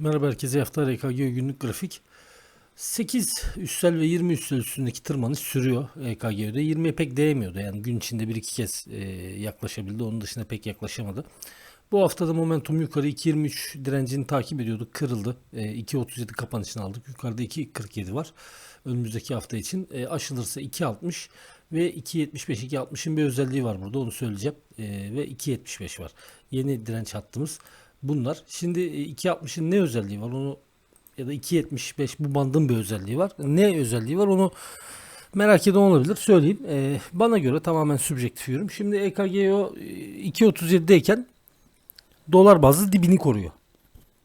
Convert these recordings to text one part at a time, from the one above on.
Merhaba herkese hafta RKG günlük grafik. 8 üstel ve 20 üstel üstündeki tırmanış sürüyor EKG'de. 20'ye pek değmiyordu yani gün içinde bir iki kez e, yaklaşabildi. Onun dışında pek yaklaşamadı. Bu haftada momentum yukarı 2.23 direncini takip ediyorduk. Kırıldı. E, 2.37 kapanışını aldık. Yukarıda 2.47 var. Önümüzdeki hafta için. E, aşılırsa 2.60 ve 2.75 2.60'ın bir özelliği var burada onu söyleyeceğim. E, ve 2.75 var. Yeni direnç hattımız bunlar. Şimdi e, 2.60'ın ne özelliği var onu ya da 2.75 bu bandın bir özelliği var. Ne özelliği var onu merak eden olabilir. Söyleyeyim. E, bana göre tamamen subjektif yorum. Şimdi E EKGO 2.37'deyken dolar bazlı dibini koruyor.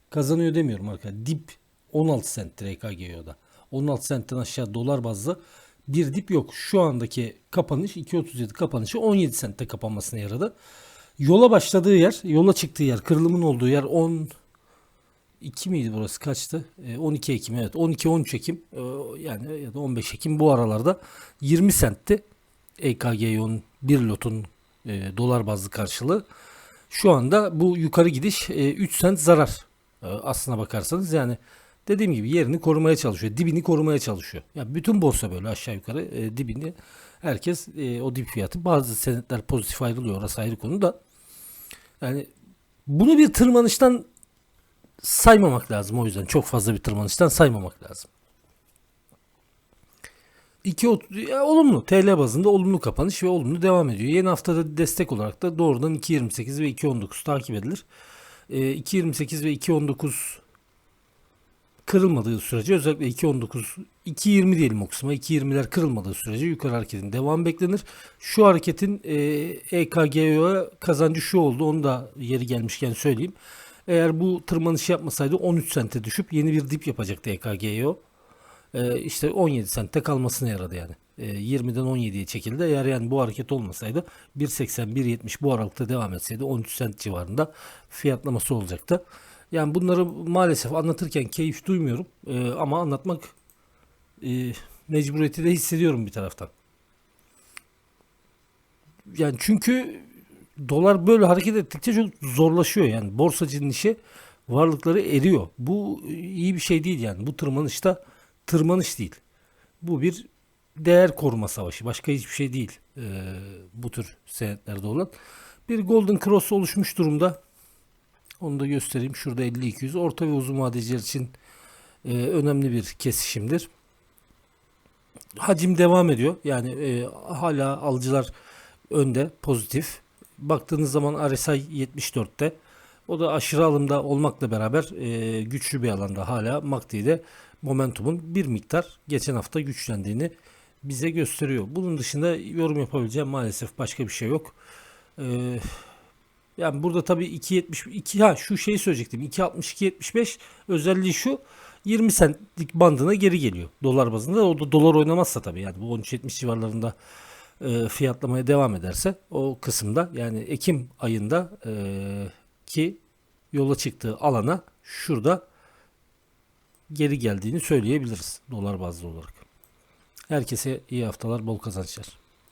Kazanıyor demiyorum arkadaşlar. Dip 16 centtir EKGO'da. 16 centten aşağı dolar bazlı bir dip yok. Şu andaki kapanış 2.37 kapanışı 17 centte kapanmasına yaradı. Yola başladığı yer, yola çıktığı yer, kırılımın olduğu yer 10 2 miydi burası kaçtı? E, 12 Ekim evet 12-13 Ekim e, yani ya da 15 Ekim bu aralarda 20 sentti EKG'nin bir lotun e, dolar bazlı karşılığı. Şu anda bu yukarı gidiş e, 3 sent zarar e, aslına bakarsanız yani dediğim gibi yerini korumaya çalışıyor. Dibini korumaya çalışıyor. Ya bütün borsa böyle aşağı yukarı e, dibini herkes e, o dip fiyatı bazı senetler pozitif ayrılıyor orası ayrı konu da yani bunu bir tırmanıştan saymamak lazım o yüzden çok fazla bir tırmanıştan saymamak lazım. 2 ya, olumlu TL bazında olumlu kapanış ve olumlu devam ediyor. Yeni haftada destek olarak da doğrudan 2.28 ve 2.19 takip edilir. E, 2.28 ve 2.19 kırılmadığı sürece özellikle 2.19 2.20 diyelim o kısma 2.20'ler kırılmadığı sürece yukarı hareketin devam beklenir. Şu hareketin e, EKGO'ya kazancı şu oldu onu da yeri gelmişken söyleyeyim. Eğer bu tırmanış yapmasaydı 13 sente düşüp yeni bir dip yapacaktı EKGO. E, işte 17 sentte kalmasına yaradı yani. E, 20'den 17'ye çekildi. Eğer yani bu hareket olmasaydı 1.80 1.70 bu aralıkta devam etseydi 13 sent civarında fiyatlaması olacaktı. Yani bunları maalesef anlatırken keyif duymuyorum Ee, ama anlatmak e, mecburiyeti de hissediyorum bir taraftan. Yani çünkü dolar böyle hareket ettikçe çok zorlaşıyor yani borsacının işi varlıkları eriyor. Bu iyi bir şey değil yani bu tırmanışta tırmanış değil. Bu bir değer koruma savaşı başka hiçbir şey değil ee, bu tür senetlerde olan. Bir golden cross oluşmuş durumda. Onu da göstereyim. Şurada 50-200. Orta ve uzun vadeciler için e, önemli bir kesişimdir. Hacim devam ediyor. Yani e, hala alıcılar önde pozitif. Baktığınız zaman RSI 74'te. O da aşırı alımda olmakla beraber e, güçlü bir alanda hala MACD'de momentumun bir miktar geçen hafta güçlendiğini bize gösteriyor. Bunun dışında yorum yapabileceğim maalesef başka bir şey yok. Eee yani burada tabii 2.72 ha şu şeyi söyleyecektim. 2.62-75 özelliği şu 20 centlik bandına geri geliyor dolar bazında. O da dolar oynamazsa tabii yani bu 13.70 civarlarında e, fiyatlamaya devam ederse o kısımda yani Ekim ayında e, ki yola çıktığı alana şurada geri geldiğini söyleyebiliriz dolar bazlı olarak. Herkese iyi haftalar, bol kazançlar.